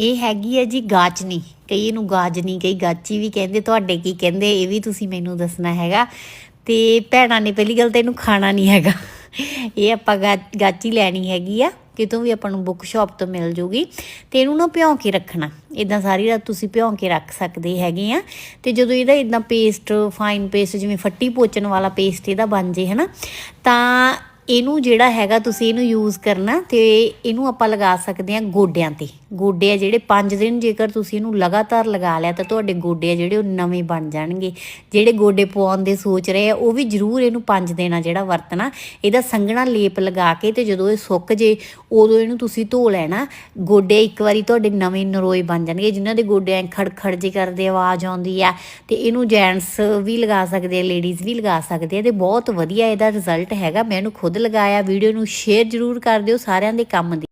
ਇਹ ਹੈਗੀ ਹੈ ਜੀ ਗਾਚਨੀ ਕਈ ਇਹਨੂੰ ਗਾਜਨੀ, ਕਈ ਗਾਚੀ ਵੀ ਕਹਿੰਦੇ, ਤੁਹਾਡੇ ਕੀ ਕਹਿੰਦੇ, ਇਹ ਵੀ ਤੁਸੀਂ ਮੈਨੂੰ ਦੱਸਣਾ ਹੈਗਾ। ਤੇ ਭੈਣਾਂ ਨੇ ਪਹਿਲੀ ਗੱਲ ਤਾਂ ਇਹਨੂੰ ਖਾਣਾ ਨਹੀਂ ਹੈਗਾ। ਇਹ ਆਪਾਂ ਗਾ- ਗਾਚੀ ਲੈਣੀ ਹੈਗੀ ਆ ਕਿਤੋਂ ਵੀ ਆਪਾਂ ਨੂੰ ਬੁੱਕ ਸ਼ਾਪ ਤੋਂ ਮਿਲ ਜੂਗੀ। ਤੇ ਇਹਨੂੰ ਨਾ ਭਿਉਂ ਕੇ ਰੱਖਣਾ। ਇਦਾਂ ਸਾਰੀ ਰਾਤ ਤੁਸੀਂ ਭਿਉਂ ਕੇ ਰੱਖ ਸਕਦੇ ਹੈਗੇ ਆ। ਤੇ ਜਦੋਂ ਇਹਦਾ ਇਦਾਂ ਪੇਸਟ ਫਾਈਨ ਪੇਸਟ ਜਿਵੇਂ ਫੱਟੀ ਪੋਚਣ ਵਾਲਾ ਪੇਸਟ ਇਹਦਾ ਬਣ ਜੇ, ਹਨਾ, ਤਾਂ ਇਹਨੂੰ ਜਿਹੜਾ ਹੈਗਾ ਤੁਸੀਂ ਇਹਨੂੰ ਯੂਜ਼ ਕਰਨਾ ਤੇ ਇਹਨੂੰ ਆਪਾਂ ਲਗਾ ਸਕਦੇ ਹਾਂ ਗੋਡਿਆਂ ਤੇ। ਗੋਡੇ ਆ ਜਿਹੜੇ 5 ਦਿਨ ਜੇਕਰ ਤੁਸੀਂ ਇਹਨੂੰ ਲਗਾਤਾਰ ਲਗਾ ਲਿਆ ਤਾਂ ਤੁਹਾਡੇ ਗੋਡੇ ਆ ਜਿਹੜੇ ਉਹ ਨਵੇਂ ਬਣ ਜਾਣਗੇ। ਜਿਹੜੇ ਗੋਡੇ ਪਵਾਉਣ ਦੇ ਸੋਚ ਰਹੇ ਆ, ਉਹ ਵੀ ਜ਼ਰੂਰ ਇਹਨੂੰ 5 ਦਿਨ ਆ ਜਿਹੜਾ ਵਰਤਣਾ। ਇਹਦਾ ਸੰਘਣਾ ਲੇਪ ਲਗਾ ਕੇ ਤੇ ਜਦੋਂ ਇਹ ਸੁੱਕ ਜੇ, ਉਦੋਂ ਇਹਨੂੰ ਤੁਸੀਂ ਧੋ ਲੈਣਾ। ਗੋਡੇ ਇੱਕ ਵਾਰੀ ਤੁਹਾਡੇ ਨਵੇਂ ਨਰੋਏ ਬਣ ਜਾਣਗੇ। ਜਿਨ੍ਹਾਂ ਦੇ ਗੋਡੇ ਐ ਖੜਖੜ ਜੇ ਕਰਦੇ ਆਵਾਜ਼ ਆਉਂਦੀ ਆ, ਤੇ ਇਹਨੂੰ ਜੈਂਟਸ ਵੀ ਲਗਾ ਸਕਦੇ ਆ ਲੇਡੀਜ਼ ਵੀ ਲਗਾ ਸਕਦੇ ਆ। ਤੇ ਬਹੁਤ ਵਧੀਆ ਇਹਦਾ ਰਿਜ਼ਲਟ ਹੈਗਾ। ਮੈਂ ਇਹਨੂੰ ਖੁਦ ਲਗਾਇਆ ਵੀਡੀਓ ਨੂੰ ਸ਼ੇਅਰ ਜ਼ਰੂਰ ਕਰ ਦਿਓ ਸਾਰਿਆਂ ਦੇ ਕੰਮ ਦੀ।